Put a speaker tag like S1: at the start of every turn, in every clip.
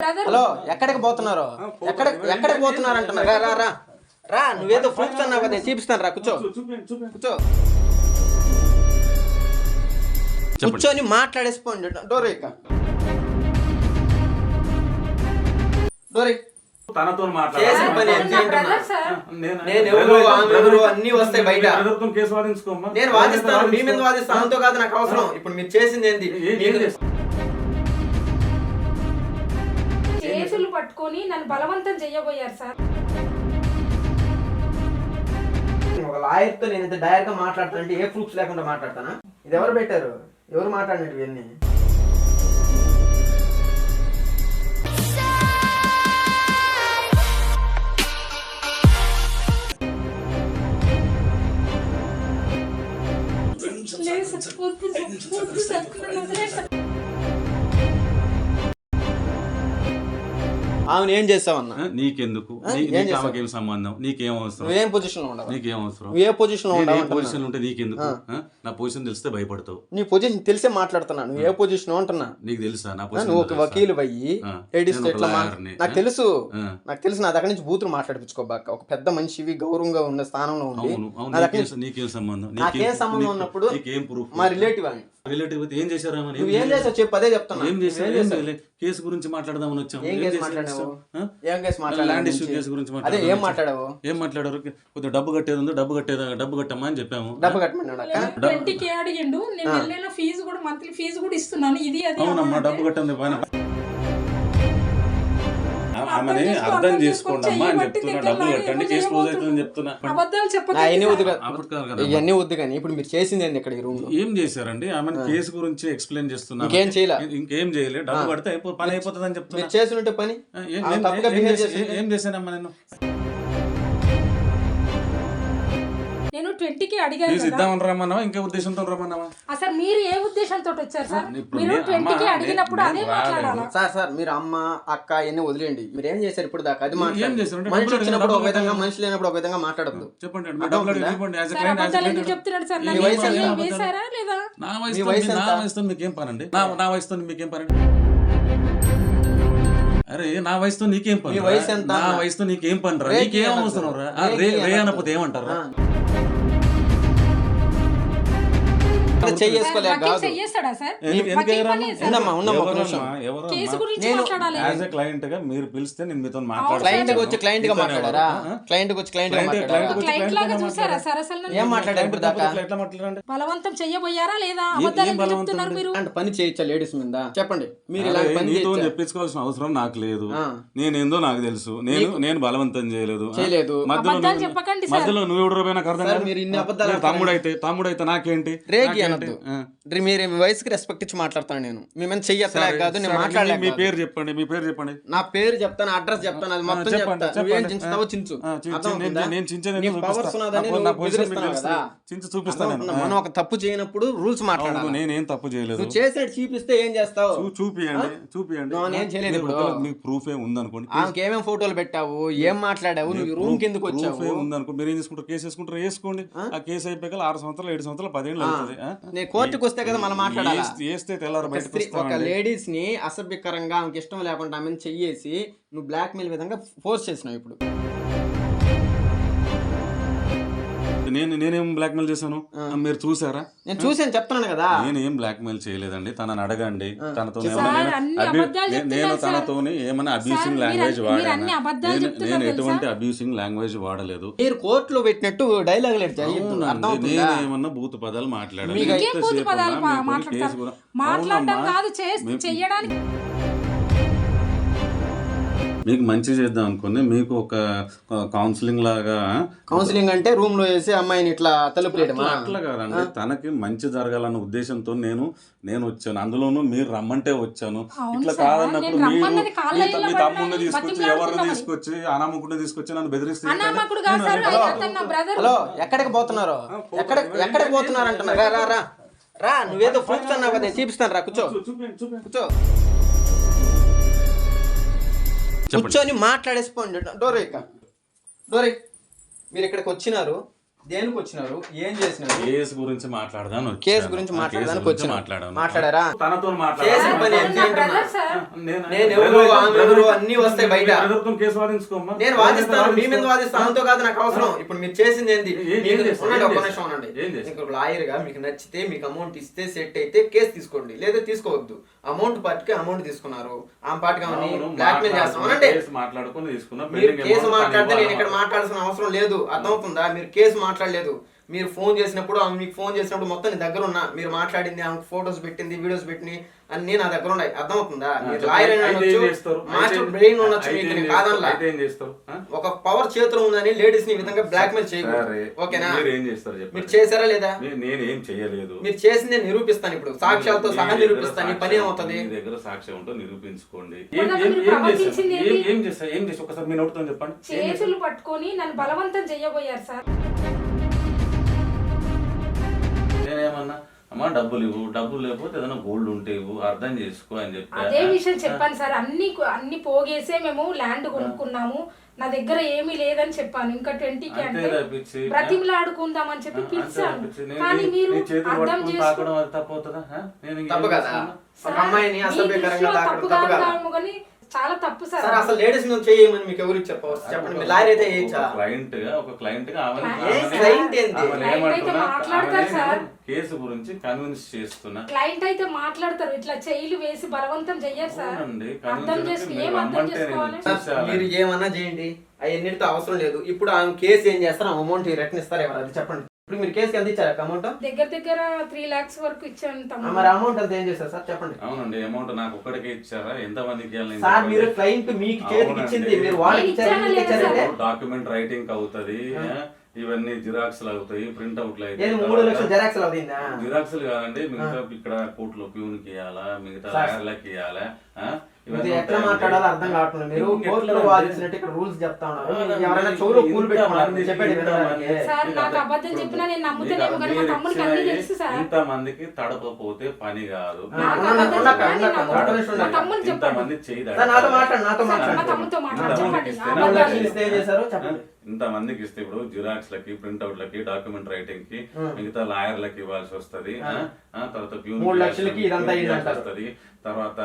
S1: Hello ఎక్కడికి పోతున్నారు? ఎక్కడ ఎక్కడికి పోతున్నారు అంటున్నా రా రా రా. నువ్వేదో ప్రూఫ్స్ అన్నావు కదా నేను చూపిస్తాను రా కూర్చో. కూర్చో కూర్చొని మాట్లాడేసిపోండి డోర్ ఇక డోర్.
S2: తనతో
S1: చేసిన పని ఏంటి అంటున్నా? నేను ఎవరు, ఆమె ఎవరు అన్నీ వస్తాయి బయట.
S2: బ్రదర్తో కేసు వాదించుకోమ్మా
S1: నేను వాదిస్తాను మీ మీద వాదిస్తాను అంతో కాదు నాకు అవసరం. ఇప్పుడు మీరు చేసింది ఏంది?
S2: ఏ- ఏం
S1: మీకు-
S3: చేతులు పట్టుకొని నన్ను బలవంతం చెయ్యబోయారు సార్.
S1: ఒక లాయర్తో నేను డైరెక్ట్గా మాట్లాడుతానంటే ఏ ప్రూఫ్స్ లేకుండా మాట్లాడతానా? ఇది ఎవరు పెట్టారు? ఎవరు మాట్లాడినట్టు ఇవన్నీ?
S3: లేదు సార్, వద్దు సార్, వద్దు సార్,
S1: ఆమెను ఏం చేసావన్నా
S2: నీకెందుకు?
S1: ఏం
S2: నీకు? ఆమెకేం సంబంధం? నీకేం అవసరం?
S1: నువ్వేం పొజిషన్లో ఉండవు?
S2: నీకేం అవసరం?
S1: ఏ
S2: పొజిషన్లో ఏ
S1: ఉండవు?
S2: పొజిషన్ ఉంటే నీకెందుకు? నా పొజిషన్ తెలిస్తే భయపడతావు.
S1: నీ పొజిషన్ తెలిసే మాట్లాడుతున్నా. నువ్వు ఏ పొజిషన్ అంటున్నా
S2: నీకు తెలుసా? నా పొజిషన్
S1: ఒక? వకీలు అయ్యి లేడీస్ ఎట్లా. నాకు తెలుసు. నాకు తెలుసు నా దగ్గర నుంచి బూతులు మాట్లాడిపించుకోబాక ఒక పెద్ద మనిషివి గౌరవంగా ఉన్న స్థానంలో ఉండి
S2: నీకేం- సంబంధం?
S1: నాకేం సంబంధం ఉన్నప్పుడు మా రిలేటివ్ అని.
S2: రిలేటివ్ ఏం చేశారా?
S1: నువ్వు ఏం చేసావు చెప్పు అదే చెప్తున్నా.
S2: ఏం చేశారు. కేసు గురించి మాట్లాడదామని వచ్చాము
S1: ఏం
S2: ఏం
S1: కేసు? మాట్లాడావు? ఏం కేసు
S2: ల్యాండ్
S1: మాట్లాడావు
S2: ఇష్యూ కేసు గురించి
S1: అదే
S2: మాట్లాడదామని
S1: ఏం. మాట్లాడావు?
S2: ఏం మాట్లాడారు? కొద్దిగా డబ్బు కట్టేది ఉంది డబ్బు కట్టేదా డబ్బు కట్టమ్మా అని చెప్పాము.
S1: డబ్బు కట్టమన్నాడు
S3: ట్వంటీ కే అడిగిండు. నేను ఫీజు కూడా మంత్లీ ఫీజు కూడా ఇస్తున్నాను. ఇది అది
S2: అవునమ్మా డబ్బు కట్టండి పైన ఆమెని
S3: అర్థం చేసుకో,
S2: అర్థం
S3: అర్థం
S2: చేసుకోండి అమ్మా అని చెప్తున్నా. డబ్బులు కట్టండి కేసు క్లోజ్ అవుతుందని చెప్తున్నా.
S3: అబద్ధాలు
S1: నా
S3: చెప్పకండి
S1: ఎన్ని వద్దు కదా. ఇవన్నీ వద్దు కానీ ఇప్పుడు మీరు చేసింది ఏంది ఇక్కడ ఈ రూమ్లో?
S2: ఏం చేశారండి? ఆమె కేసు గురించి ఎక్స్ప్లెయిన్ చేస్తున్నా
S1: ఇంకేం చేయలే.
S2: ఇంకేం చేయలే. డబ్బు కడితే అయిపో పని అయిపోతుంది అని చెప్తున్నా.
S1: మీరు చేసినట్టు పని?
S2: ఏం చేశానమ్మా నేను?
S3: నేను ట్వంటీ కే అడిగాను
S2: ఇద్దామని రమ్మన్నావా? ఇంకా ఉద్దేశంతో రమ్మన్నావా?
S3: అసలు మీరు ఏ ఉద్దేశంతో వచ్చారు సార్? మీరు
S2: నే-
S3: ట్వంటీ కే
S2: అమ్మా,
S3: అడిగినప్పుడు అదే. మాట్లాడాలా?
S1: సార్ సార్ మీరు అమ్మ అక్క ఇవన్నీ వదిలేయండి. మీరు ఏం చేశారు ఇప్పుడు దాకా? అది
S2: చేశారంటే
S1: మనిషి వచ్చినప్పుడు ఒక విధంగా మనిషి లేనప్పుడు ఒక విధంగా మాట్లాడద్దు.
S2: చెప్పండి
S3: సార్ చెప్తున్నాడు సార్? వేశారా లేదా?
S2: నా
S1: వయసు
S2: నా? వయసుతో మీకేం పని అండి నా వయసుతో మీకేం పని అండి అరే నా వయసుతో నీకేం పని
S1: మీ
S2: రా?
S1: వయసు ఎంత?
S2: నా? వయసుతో నీకేం పని రా నీకేం. అవసరం రా రే రే. అనకపోతే ఏమంటారా? యాజ్ ఎ క్లయింట్గా మీరు పిలిస్తే నేను మీతో
S1: క్లయింట్ వచ్చి క్లయింట్గా
S2: మీతోనే
S1: మాట్లాడారా? క్లయింట్ వచ్చి
S3: లాగా చూసారా. సార్ అసలు?
S1: ఏం మాట్లాడారు దాకా
S3: బలవంతం చెయ్యబోయారా లేదా చెప్తున్నారు మీరు
S1: అంటే పని చేయొచ్చా లేడీస్ మీద చెప్పండి మీరు ఇలా
S2: అరే,
S1: పని
S2: నీతో
S1: చేయొచ్చా?
S2: చెప్పించుకోవాల్సిన అవసరం నాకు లేదు
S1: ఆ.
S2: నేనేందో నాకు తెలుసు నేను నేను బలవంతం చేయలేదు. మధ్యలో నువ్వు-
S3: చెప్పకండి సార్.
S2: మధ్యలో నువ్వు ఎవడు నాకు అర్థం.
S1: మీరు ఇన్ని అబద్ధాలు
S2: మీరు తమ్ముడు అయితే తమ్ముడు అయితే నాకేంటి
S1: రేగి రే- మీరు మీ వయసుకి రెస్పెక్ట్ ఇచ్చి మాట్లాడతాను నేను. మీ మీద చెయ్యట్లేక కాదు నేను
S2: సరే, మీ-
S1: కాదు.
S2: పేరు చెప్పండి మీ పేరు చెప్పండి.
S1: నా పేరు చెప్తాను అడ్రస్ చెప్తాను అది మొత్తం
S2: చెప్పండి,
S1: చెప్తా. నువ్వేం. చించుతావో చించు?
S2: నేను-.
S1: పవర్స్ ఉన్నదని. కదా?
S2: చించి చూపిస్తాను?
S1: మనం ఒక తప్పు చేయనప్పుడు రూల్స్ మాట్లాడాలి?
S2: నేనేం తప్పు చేయలేదు.
S1: నువ్వు చేసేది చూపిస్తే ఏం చేస్తావు?
S2: చూపియండి చూపియండి.
S1: నేను చేయలేదు ఇప్పుడు.
S2: మీకు ప్రూఫ్ ఏ ఉందనుకోండి.
S1: ఆమెకి ఏమేం ఫోటోలు పెట్టావు? ఏం మాట్లాడావు? నువ్వు రూమ్ కిందకు వచ్చావు?
S2: ఉందనుకో మీరు ఏం చేసుకుంటారు? కేసు వేసుకుంటారు? వేసుకోండి. ఆ? కేసు అయిపోయాక ఆరు సంవత్సరాలు ఏడు సంవత్సరాలు పదేళ్ళు అవుతుంది?
S1: నేను కోర్టుకు వస్తే కదా మనం మాట్లాడాలి ఒక. లేడీస్ని అసభ్యకరంగా ఆమెకి ఇష్టం లేకుండా ఆమెను చెయ్యేసి నువ్వు బ్లాక్ మెయిల్ విధంగా ఫోర్స్ చేసినావు ఇప్పుడు
S2: నేను నేనేం బ్లాక్ మెయిల్ చేశాను మీరు చూసారా
S1: నేను చూసాను చెప్తున్నాను కదా.
S2: నేను ఏం బ్లాక్ మెయిల్ చేయలేదండి. తనని అడగండి. తనతో నేను. తనతోని ఏమైనా అబ్యూసింగ్ లాంగ్వేజ్
S3: అన్ని- మీరు అన్ని
S2: వాడాను
S3: అబద్ధాలు
S2: నేను
S3: చెప్తున్నారు
S2: నేను
S3: తెలుసా?
S2: ఎటువంటి అబ్యూసింగ్ లాంగ్వేజ్ వాడలేదు.
S1: మీరు కోర్టులో పెట్టినట్టు డైలాగ్
S2: నేను ఏమన్నా భూత పదాలు మాట్లాడాను
S1: మీకు
S3: ఇంకేం పూత
S2: మీకు మంచి చేద్దాం అనుకుని మీకు ఒక కౌన్సిలింగ్ లాగా
S1: కౌన్సిలింగ్ అంటే రూమ్లో వేసి అమ్మాయిని ఇట్లా తలుపు
S2: అట్లా కాదండి తనకి మంచి జరగాలన్న ఉద్దేశంతో నేను నేను వచ్చాను. అందులోనూ మీరు రమ్మంటే వచ్చాను. ఇట్లా కాదన్నప్పుడు
S3: నేను
S2: మీరు మీ- తమ్ముడిని తీసుకొచ్చి ఎవరిని. తీసుకొచ్చి అనామకుడిని తీసుకొచ్చి నన్ను బెదిరిస్తే
S1: హలో. ఎక్కడికి పోతున్నారు? ఎక్కడ ఎక్కడికి పోతున్నారు అంటున్నా రా రా నువ్వేదో ప్రూఫ్స్ అన్నావు కదా చూపిస్తాను రా కూర్చో. కూర్చో. కూర్చొని మాట్లాడేసిపోండి డోరే ఇక డోరే మీరు ఇక్కడికి వచ్చినారు. దేనికి వచ్చినారు ఏం చేసినారు?
S2: కేసు గురించి మాట్లాడదాను
S1: కేసు గురించి మాట్లాడడానికి వచ్చిన.
S2: మాట్లాడాను.
S1: మాట్లాడారా?
S2: తనతో
S1: చేసిన పని ఏంటి. నేను ఎవరు, ఎవరు అన్నీ వస్తాయి బయట.
S2: కేసు వాదించుకోమ్మా
S1: నేను వాదిస్తాను. మీ మీద వాదిస్తాను అంతో కాదు నాకు అవసరం. ఇప్పుడు మీరు చేసింది ఏంది? మీకు-? ఉండండి? నిమిషం ఉండండి.
S2: లాయర్గా
S1: మీకు నచ్చితే మీకు అమౌంట్ ఇస్తే సెట్ అయితే కేసు తీసుకోండి. లేదా తీసుకోవద్దు. అమౌంట్ పార్టీకి అమౌంట్ తీసుకున్నారు. ఆ
S2: అవును,
S1: బ్లాక్ మెయిల్ చేస్తాం.
S2: మాట్లాడుకుని
S1: అంటే
S2: కేసు మాట్లాడుకుని తీసుకున్నా
S1: మీరు కేసు మాట్లాడితే నేను ఇక్కడ. మాట్లాడాల్సిన అవసరం లేదు. అర్థమవుతుందా? మీరు కేసు మాట్లాడలేదు. మీరు ఫోన్ చేసినప్పుడు ఆమె మీకు ఫోన్ చేసినప్పుడు మొత్తం నీ దగ్గర ఉన్నా మీరు మాట్లాడింది ఆమె ఫోటోస్ పెట్టింది వీడియోస్ పెట్టింది అన్ని నా దగ్గర ఉన్నాయి అర్థమవుతుందా మీరు. లాయర్
S2: ఏం?
S1: మాస్టర్ బ్రెయిన్ ఉండొచ్చు మీకు
S2: ఏం
S1: నేను? కాదనలా
S2: ఏం?
S1: ఒక పవర్ చేతిలో ఉందని లేడీస్ని ఈ విధంగా బ్లాక్ మెయిల్. చేయకూడదు ఓకేనా
S2: మీరు ఏం చేస్తారు చెప్పండి.
S1: మీరు చేశారా లేదా
S2: నేనేం చేయలేదు
S1: మీరు చేసిందే నిరూపిస్తాను ఇప్పుడు సాక్ష్యాలతో సహా నిరూపిస్తాను పని ఏమవుతుంది
S2: మీ దగ్గర సాక్ష్యం ఉంటే నిరూపించుకోండి ఏం-
S3: దాకా
S2: ఏం-
S3: మీరు
S2: ఏం చేశారు?
S3: ప్రవర్తించింది
S2: ఏం-
S3: ఏంటి?
S2: ఏం చేస్తారు ఏం చేసి ఒకసారి మీ నోటితో చెప్పండి ఏం?
S3: చేతులు పట్టుకొని నన్ను బలవంతం చెయ్యబోయారు సార్
S2: నేనేమన్నా అమ్మా డబ్బులు ఇవ్వు డబ్బులు లేకపోతే ఏదైనా గోల్డ్ ఉంటే ఇవ్వు అర్థం చేసుకో అని చెప్పి
S3: అదే విషయం చెప్పాను సార్. అన్ని అన్ని పోగేసే మేము ల్యాండ్ కొనుక్కున్నాము. నా దగ్గర ఏమీ లేదని చెప్పాను. ఇంకా ట్వంటీకి
S2: అంతే
S3: అంటే బ్రతిమలాడుకుందాం అని చెప్పి పిలిచాను. కానీ మీరు అర్థం
S2: పట్టుకొని
S3: చేసుకో
S2: తాకడం అది తప్పవుతుందా? ఆ? నేను ఇంకేం
S1: తప్పు కదా. తప్పు కదా.
S3: కానీ చాలా తప్పు సార్
S1: సార్ అసలు లేడీస్ మీద చేయమని మీకు ఎవరికి చెప్పవచ్చు చెప్పండి మీరు లాయర్ అయితే చేయొచ్చా?
S2: క్లయింట్గా ఒక క్లయింట్గా ఆమె
S3: ఏ
S1: క్లయింట్ ఏంటి?
S3: క్లయింట్ అయితే మాట్లాడతారు సార్.
S2: కేసు గురించి కన్విన్స్ చేస్తున్నా.
S3: క్లయింట్ అయితే మాట్లాడతారు. ఇట్లా చెయ్యిలు వేసి బలవంతం చెయ్యరు సార్. అర్థం
S2: కన్విన్స్
S3: చేసుకో
S2: మీరు
S3: ఏం అర్థం
S2: రమ్మంటే
S3: చేసుకోవాలి?
S2: నేను
S1: సార్,
S2: చూశాను.
S1: మీరు ఏమన్నా చేయండి. అవన్నిటితో అవసరం లేదు. ఇప్పుడు ఆమె కేసు ఏం చేస్తారు? అమౌంట్ రిటర్న్ ఇస్తారు ఎవరు? అది చెప్పండి. ఇప్పుడు మీరు కేసు ఎంత ఇచ్చారు? అమౌంట్?
S3: దగ్గర దగ్గర త్రీ లాక్స్ వరకు ఇచ్చాను తమ్ముడు.
S1: మరి అమౌంట్ అంత ఏం చేస్తారు సార్? చెప్పండి.
S2: అవునండి అమౌంట్ నాకు ఒక్కడికే ఇచ్చారా? ఎంత మందికి
S1: సార్ మీరు క్లయింట్ మీకు చేతికి ఇచ్చింది మీరు వాళ్ళకి ఇచ్చారు మీకు
S2: డాక్యుమెంట్ రైటింగ్ అవుతుంది ఇవన్నీ జిరాక్స్ అవుతాయి ప్రింట్ అవుట్లు
S1: ఏది మూడు లక్షలు జెరాక్స్ అవుతుందా
S2: జిరాక్స్ కాదండి మిగతా ఇక్కడ కోర్టులో ప్యూన్కి ఇవ్వాలా మిగతా. లాయర్లకి ఇవ్వాలా ఆ?
S1: ఇది
S2: ఇవన్నీ
S1: ఎట్లా. మాట్లాడాలో అర్థం కావట్లేదు. మీరు
S2: ఇంకెట్లా
S1: కోర్టులో
S2: అంటే-
S1: వాదించినట్టు ఇక్కడ రూల్స్ చెప్తా ఉన్నారు. ఎవరైనా
S2: ఇంత
S1: పెట్టుకున్నారు.
S2: మందికి,
S1: చెప్పండి
S2: ఇంత
S1: వినడానికి.
S2: మందికి.
S3: సార్
S2: మీకు
S3: నాకు
S2: అర్థం-
S3: అబద్ధం చెప్పినా నేను నమ్ముతానేమో
S2: మీకు
S3: కానీ మా
S2: మీరు
S3: తమ్ముడికి అన్ని
S2: ఇచ్చినవి
S3: తెలుసు సార్.
S2: ఇంత మందికి తడపపోతే పని కాదు. ఇంత
S3: చెప్పండి.
S2: మంది చేయి
S1: సార్ నాతో మాట్లాడు నాతో
S3: సార్,
S1: మాట్లాడు.
S3: మా తమ్ముడితో మాట్లాడు.
S2: ఇంత
S3: చెప్పండి.
S2: ఇస్తే ఇంత మందికి ఇస్తే ఇప్పుడు జిరాక్స్ లకి ప్రింట్అవుట్ లకి డాక్యుమెంట్
S1: రైటింగ్కి.
S2: మిగతా లాయర్లకి ఇవ్వాల్సి వస్తది. తర్వాత. వస్తది. తర్వాత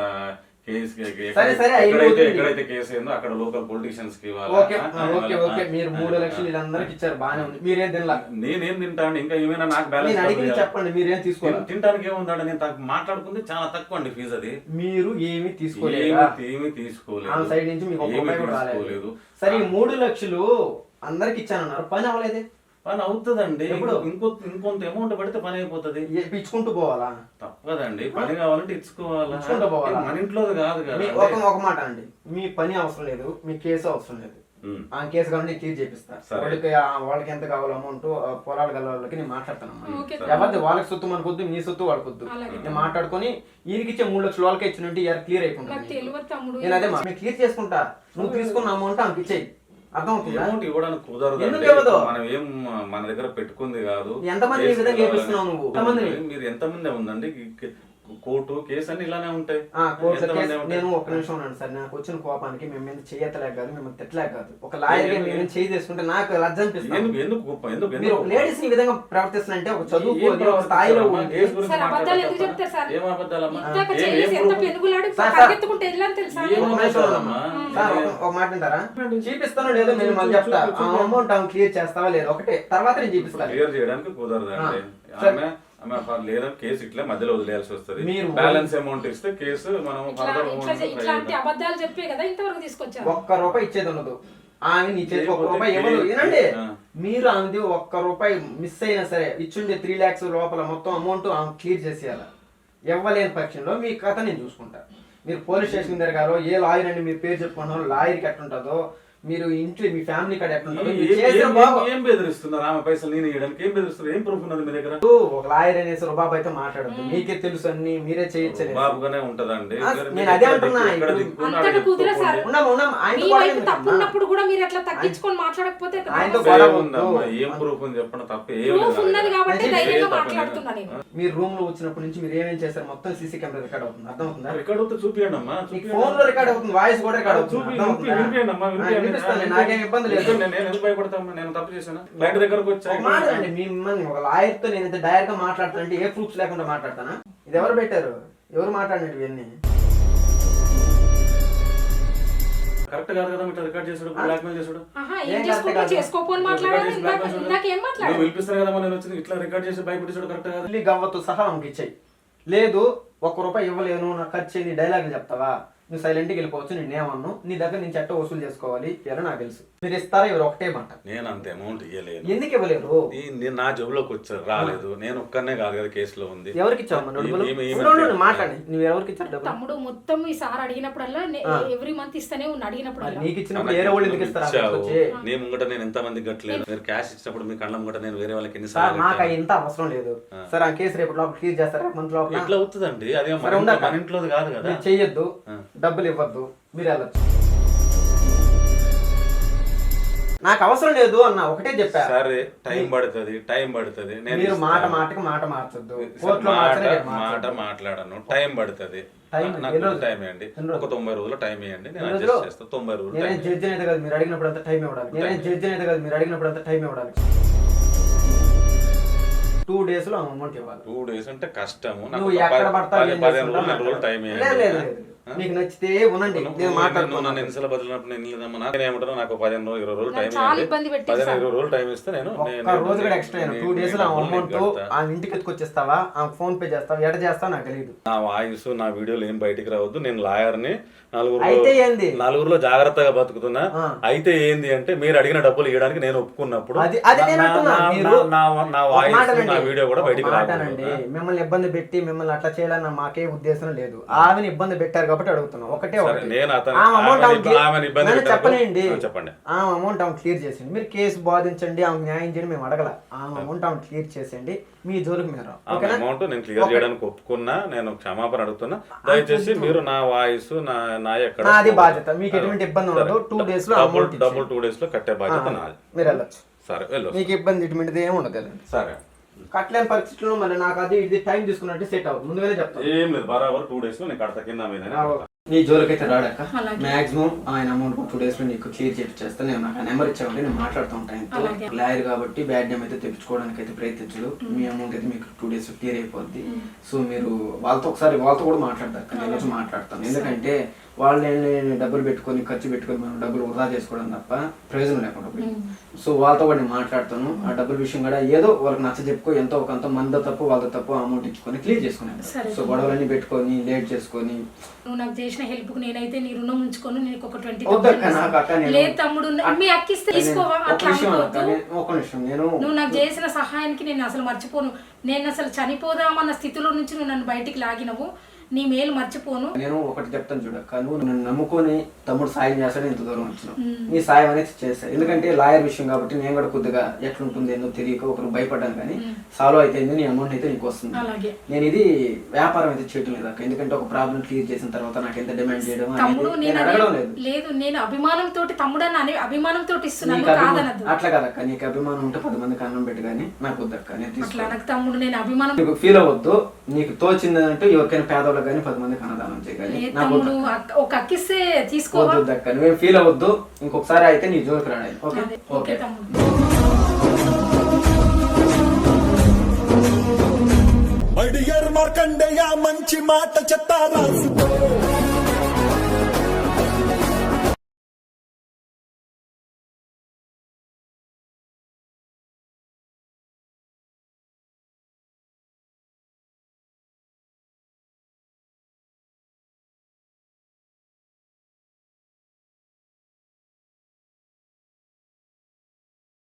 S2: కేసు ఎక్కడైతే. ఎక్కడైతే కేసు అయిందో అక్కడ లోకల్
S1: పొలిటీషియన్స్కి మీరు మూడు లక్షలు వీళ్ళందరికి ఇచ్చారు బాగానే ఉంది. మీరేం తినలా?
S2: నేనేం తింటాను ఇంకా ఏమైనా నాకు బ్యాలెన్స్
S1: చెప్పండి మీరేం తీసుకోవాలి?
S2: తినడానికి ఏముందండి? నేను మాట్లాడుకుంది చాలా తక్కువ అండి ఫీజు అది.
S1: మీరు ఏమి తీసుకోలేదా?
S2: ఏమి తీసుకోలేదు.
S1: సైడ్ నుంచి మీకు
S2: తీసుకోలేదు.
S1: సరే మూడు లక్షలు అందరికి ఇచ్చానన్నారు. పని అవ్వలేదే.
S2: పని అవుతుందండి.
S1: ఎప్పుడు?
S2: ఇంకో ఇంకొంత అమౌంట్ పడితే పని అయిపోతుంది.
S1: ఏ- ఇచ్చుకుంటూ పోవాలా?
S2: తప్పదండి. పని కావాలంటే ఇచ్చుకోవాలా?
S1: ఇచ్చుకుంటూ పోవాలా?
S2: మన ఇంట్లోది కాదు కదా.
S1: ఒక ఒక మాట అండి. మీ పని అవసరం లేదు మీ కేసు అవసరం లేదు. ఆ కేసు నేను క్లియర్ చేపిస్తా.
S2: సరే.
S1: వాళ్ళకి ఆ వాళ్ళకి ఎంత కావాలో అమౌంట్ పొలాలు గల వాళ్ళకి నేను మాట్లాడతాను. ఎవరిది వాళ్ళకి సొత్తు మనకొద్దు మీ సొత్తు వాళ్ళకొద్దు. నేను మాట్లాడుకొని ఈయనకి ఇచ్చే మూడు లక్షలు వాళ్ళకి ఇచ్చినట్టు ఇయర్ క్లియర్ అయిపోతుంది నేను అదే క్లియర్ చేసుకుంటా. నువ్వు తీసుకున్న అమౌంట్ ఆమెకి ఇచ్చేయి. అర్థమవుతుందా
S2: అమౌంట్ ఇవ్వడానికి కుదరదు
S1: ఎందుకు ఇవ్వదు?
S2: మనం ఏం మన దగ్గర పెట్టుకుంది కాదు
S1: ఎంతమంది ఈ విధంగా. చేపిస్తున్నావు నువ్వు?
S2: మీరు ఎంతమంది ఉందండి కోర్టు కేసు అన్ని ఇలానే ఉంటాయి?
S1: నేను ఒక్క నిమిషం ఉన్నాను సార్. నాకు వచ్చిన కోపానికి మేము మీద కాదు మేము తిట్టలేక కాదు. ఒక లాయర్ మేము చేయి తీసుకుంటే నాకు లజ్జ అనిపిస్తుంది
S2: ఎందుకు ఎందుకు గొప్ప ఎందుకు
S1: మీరు
S2: ఎందుకు
S1: ఒక లేడీస్ ఈ విధంగా ప్రవర్తిస్తున్నంటే ఒక
S2: ఏం
S1: చదువుకోని ఒక
S2: ప్రవర్తిస్తారు?
S1: స్థాయిలో ఒక ఒక- ఒక మాట వింటారా? చూపిస్తానో లేదో నేను మళ్ళీ చెప్తా. ఆ అమౌంట్ ఆమె క్లియర్ చేస్తావా లేదా ఒకటే. తర్వాత నేను చూపిస్తాను
S2: క్లియర్ చేయడానికి కుదరదండి. లేదా కేసు ఇట్లా మధ్యలో వదిలేయాల్సి వస్తుంది.
S1: మీరు
S2: బ్యాలెన్స్ అమౌంట్ ఇస్తే కేసు మనం
S3: ఇట్లాంటి అబద్ధాలు చెప్పే కదా ఇంతవరకు తీసుకొచ్చాను
S1: ఒక్క రూపాయి ఇచ్చేది ఉండదు. ఆమె నీ చేతికి ఒక్క రూపాయి ఇవ్వదు. మీరు ఆమెది ఒక్క రూపాయి మిస్ అయినా సరే ఇచ్చుండే త్రీ ల్యాక్స్ లోపల మొత్తం అమౌంట్ ఆమె క్లియర్ చేసేయాలి. ఇవ్వలేని పక్షంలో మీ కథ నేను చూసుకుంటా. మీరు పోలీస్ స్టేషన్ తిరగాలో ఏ లాయర్ అని మీరు పేరు చెప్పుకున్నారో లాయర్కి ఎట్టుంటుందో మీరు ఇంట్లో మీ ఫ్యామిలీ కాడ
S2: ఏం- బెదిరిస్తున్నారు? ఆమె పైసలు నేను ఇవ్వడానికి ఏం బెదిరిస్తున్నారు? ఏం ప్రూఫ్ ఉన్నది మీ దగ్గర?
S1: ఒక లాయర్ అనేసి రుబాబ్ అయితే మాట్లాడద్దు. మీకే తెలుసు అన్ని మీరే చేయొచ్చు.
S2: బాబుగానే ఉంటదండి.
S1: నేను అదే అంటున్నా,
S3: కూడా మీరు అట్లా తగ్గించుకొని మాట్లాడకపోతే.
S2: ఏం ప్రూఫ్ అని చెప్పడం తప్ప ఏం
S3: ప్రూఫ్ ఉన్నది కాబట్టి
S1: నేను
S3: ధైర్యంగా
S2: చేయ
S3: మాట్లాడుతున్నా నేను.
S1: మీరు రూమ్లో వచ్చినప్పటి నుంచి మీరు ఏమేం చేశారు? మొత్తం సీసీ కెమెరా రికార్డ్ అవుతుంది? అర్థమవుతుందా?
S2: రికార్డ్ అవుతే చూపియండి అమ్మా
S1: ఫోన్లో రికార్డ్ అవుతుంది వాయిస్ కూడా రికార్డ్ అవుతుంది?
S2: అమ్మా
S1: నాకేం ఇబ్బంది లేదు.
S2: నేను నేను ఎందుకు భయపడతాను? నేను తప్పు చేశాను? బయట దగ్గరకు
S1: ఒక మిమ్మల్ని లాయర్తో నేను డైరెక్ట్గా మాట్లాడుతానంటే ఏ ప్రూఫ్స్ లేకుండా మాట్లాడతానా? ఇది ఎవరు పెట్టారు? ఎవరు మాట్లాడినట్టు ఇవన్నీ?
S2: కరెక్ట్ కాదు కదా మీరు రికార్డ్ చేసాడు చేసాడు నువ్వు పిలిపిస్తాను కదా నేను వచ్చింది. ఇట్లా రికార్డ్ చేసి భయపెట్టించాడు కరెక్ట్ కాదు.
S1: తల్లి గవ్వతో సహా ఆమెకి ఇచ్చాయి. లేదు ఒక్క రూపాయి ఇవ్వలేను నాకు ఖర్చు అయింది డైలాగ్ చెప్తావా? నువ్వు సైలెంట్కి వెళ్ళిపోవచ్చు నేను ఏమన్ను నీ దగ్గర నుంచి ఎట్ట వసూలు చేసుకోవాలి ఇలా నాకు తెలుసు. మీరు ఇస్తారా? ఇవ్వరు ఒకటే మాట.
S2: నేను అంత అమౌంట్ ఇవ్వలేను
S1: ఎందుకు ఇవ్వలేరు?
S2: నేను నా జబ్బులోకి వచ్చారు రాలేదు. నేను ఒక్కనే కాదు కదా కేసులో ఉంది.
S1: ఎవరికి ఇచ్చావు మాట్లాడి. నువ్వు ఎవరికి ఇచ్చారు డబ్బులు?
S3: తమ్ముడు మొత్తం ఈ సార్ అడిగినప్పుడల్లా ఎవ్రీ మంత్ ఇస్తూనే ఉన్న అడిగినప్పుడల్లా.
S1: నీకు ఇచ్చినప్పుడు వేరే వాళ్ళు ఎందుకు ఇస్తారా
S2: ఇచ్చావు.
S1: వచ్చి?
S2: నీ ముంగట నేను ఎంత మందికి కట్టలేదు. మీరు క్యాష్ ఇచ్చినప్పుడు మీ కళ్ళ ముంగట నేను వేరే వాళ్ళకి
S1: సార్
S2: ఎన్నిసార్లు
S1: నాకు? ఇంత అవసరం లేదు. సార్ ఆ కేసు రేపు లోపల క్లియర్ చేస్తారా? మంత్ లోపల?
S2: ఎట్లా అవుతుందండి? అదే మన ఇంట్లో- కాదు కదా.
S1: చెయ్యొద్దు. డబ్బులు ఇవ్వద్దు మీరు వెళ్ళొచ్చు. నాకు అవసరం లేదు అన్న ఒకటే చెప్పా.
S2: సరే టైం పడుతుంది టైం పడుతుంది. నేను
S1: మీరు మాట. మాటకి మాట మార్చొద్దు. కోర్టులో
S2: మాట మాట
S1: మార్చొద్దు.
S2: మాట్లాడను. టైం పడుతుంది.
S1: టైం
S2: నాకు
S1: ఎన్ని రోజులు?
S2: టైం ఇవ్వండి.
S1: ఎన్ని రోజులు?
S2: ఒక తొంభై రోజులు టైం ఇవ్వండి. నేను
S1: ఎన్ని
S2: అడ్జస్ట్
S1: రోజులు?
S2: చేస్తాను తొంభై రోజులు
S1: నేనే
S2: టైం
S1: జడ్జి అయితే కదా మీరు అడిగినప్పుడు అంత టైం ఇవ్వడాలి నేనే జడ్జి అయితే కదా మీరు అడిగినప్పుడు అంత టైం ఇవ్వడాలి టూ డేస్లో అమౌంట్ ఇవ్వాలి.
S2: టూ డేస్ అంటే కష్టము. నాకు
S1: నువ్వు
S2: ఒక
S1: ఎక్కడ
S2: పది-
S1: పడతావు
S2: పది-
S1: ఏం
S2: పదిహేను రోజులు నెల రోజులు టైం
S1: లేదు,
S2: ఇవ్వండి.
S1: లేదు, లేదు. మీకు నచ్చితే ఉండండి
S2: నువ్వు-
S1: నేను మాట్లాడుతున్నాను
S2: నన్ను ఎన్నిసార్లు బదిలినప్పుడు నేను వెళ్ళదమ్మా నాకు ఏమంటాను నాకు పదిహేను రోజులు ఇరవై రోజులు టైం
S3: చాలా ఇబ్బంది పెట్టేశారు.
S2: పదిహేను ఇరవై రోజులు టైం ఇస్తే నేను
S1: రోజు కూడా ఎక్స్ట్రా
S2: నేను-
S1: టూ డేస్
S2: డబ్బులు
S1: అమౌంట్. ఆ ఇంటికి ఎత్తుకొచ్చేస్తావా ఆ ఫోన్ పే చేస్తావా ఎట చేస్తావా నాకు తెలియదు
S2: నా వాయిస్ నా వీడియోలు ఏం బయటికి రావద్దు నేను లాయర్ని నలుగురు
S1: అయితే ఏంది?
S2: నలుగురులో జాగ్రత్తగా బతుకుతున్నా
S1: ఆ.
S2: అయితే ఏంది అంటే మీరు అడిగిన డబ్బులు ఇవ్వడానికి నేను ఒప్పుకున్నప్పుడు
S1: అది- అది నేను
S2: నా-. నా- నా- నా- నా వాయిస్ నా. వీడియో కూడా బయటికి.
S1: అనండి. మిమ్మల్ని ఇబ్బంది పెట్టి మిమ్మల్ని అట్లా చేయాలన్న మాకే ఉద్దేశం లేదు ఆమెను ఇబ్బంది పెట్టారు కాబట్టి అడుగుతున్నాం. ఒకటే ఒకటి. అమౌంట్. చెప్పనండి
S2: ఆ, చెప్పండి.
S1: ఆమె అమౌంట్ ఆమె క్లియర్ చేసింది. మీరు కేసు బాధించండి ఆమె న్యాయం చేయండి మేము అడగల. ఆమె అమౌంట్ ఆమె క్లియర్ చేసేయండి. మీ జోలికి మీరు.
S2: ఆ అమౌంట్ నేను క్లియర్ చేయడానికి ఒప్పుకున్నా నేను క్షమాపణ అడుగుతున్నా. దయచేసి మీరు నా వాయిస్ నా నా ఎక్కడ
S1: నాది బాధ్యత. మీకు ఎటువంటి ఇబ్బంది ఉండదు. Two days లో
S2: డబుల్
S1: amount
S2: డబుల్ టూ డేస్లో కట్టే బాధ్యత
S1: ఆ,
S2: నాది.
S1: మీరు వెళ్ళొచ్చు.
S2: సరే
S1: మీకు ఇబ్బంది ఇటువంటిది ఏమి ఉండదు
S2: సరే.
S1: కట్టలేని పరిస్థితుల్లో మరి నాకు అది ఇది టైం తీసుకున్నట్టు సెట్ అవుతుంది. ముందుగానే చెప్తాను.
S2: ఏం లేదు బరాబర్ టూ డేస్లో నేను కడత కింద మీద
S1: నీ జోలికైతే రాడాక. మాక్సిమం ఆయన అమౌంట్ టూ డేస్లో నీకు క్లియర్ చేపిచ్చేస్తాను నేను నాకు నెంబర్ ఇచ్చామంటే నేను మాట్లాడుతూ ఉంటాను. లాయర్ కాబట్టి బ్యాడ్ నేమ్ అయితే తెప్పించుకోవడానికి అయితే ప్రయత్నించడు మీ అమౌంట్ అయితే మీకు టూ డేస్ క్లియర్ అయిపోద్ది. సో మీరు వాళ్ళతో ఒకసారి వాళ్ళతో కూడా మాట్లాడతారు నేను వచ్చి మాట్లాడతాను. ఎందుకంటే వాళ్ళు నేను డబ్బులు పెట్టుకొని ఖర్చు పెట్టుకొని మనం డబ్బులు వృధా చేసుకోవడం తప్ప ప్రయోజనం లేకుండా సో వాళ్ళతో కూడా నేను మాట్లాడతాను. ఆ డబ్బుల విషయం కూడా ఏదో వాళ్ళకి నచ్చ చెప్పుకో ఎంతో కొంత మంద తప్పు వాళ్ళ తప్పు అమౌంట్ ఇచ్చుకొని క్లియర్ చేసుకున్నాను. సో గొడవలన్నీ పెట్టుకొని లేట్ చేసుకొని.
S3: నువ్వు నాకు చేసిన హెల్ప్కు నేనైతే నీ రుణం ఉంచుకొని నీకు ఒక ట్వంటీ లేదు తమ్ముడు మీ అక్కిస్తే తీసుకోవా? అట్లా
S1: ఒక నిమిషం నేను
S3: నువ్వు నాకు చేసిన సహాయానికి నేను అసలు మర్చిపోను. నేను అసలు చనిపోదామన్న స్థితిలో నుంచి నువ్వు నన్ను బయటికి లాగినవు. నీ మేలు మర్చిపోను.
S1: నేను ఒకటి చెప్తాను చూడక్క నువ్వు నన్ను నమ్ముకొని తమ్ముడు సాయం చేస్తాడు ఇంత దూరం వచ్చినావు. నీ సాయం అనేది చేస్తా. ఎందుకంటే లాయర్ విషయం కాబట్టి నేను కూడా కొద్దిగా ఎట్లుంటుంది ఏందో తెలియక ఒకరు భయపడ్డాను కానీ సాల్వ్ అయితే నీ అమౌంట్ అయితే నీకు వస్తుంది. నేను ఇది వ్యాపారం అయితే చేయటం లేదు అక్క. ఎందుకంటే ఒక ప్రాబ్లం క్లియర్ చేసిన తర్వాత నాకు ఎంత డిమాండ్ చేయడం నేను అడగడం లేదు.
S3: లేదు నేను అభిమానం తోటి తమ్ముడు అని అభిమానం తోటి ఇస్తున్నాను
S1: అట్లా కదక్క నీకు అభిమానం ఉంటే పది మందికి అన్నం పెట్టు కానీ నాకు వద్దక్క నేను
S3: అట్లా
S1: తీసుకో
S3: నాకు తమ్ముడు నేను అభిమానం
S1: ఫీల్ అవ్వద్దు. నీకు తోచింది అంటే ఎవరికైనా పేదవాళ్ళకి కానీ పది మందికి అన్నదానం
S3: అక్క- ఒక అక్కిస్తే తీసుకోవా?
S1: వద్దు దక్క నువ్వేం ఫీల్ అవ్వద్దు. ఇంకొకసారి అయితే నీ జోలికి రాడాలి ఓకే? ఓకే.
S3: ఓకే తమ్ముడు.
S4: అడియర్ మార్కండేయ మంచి మాట చెత్త రాసుకో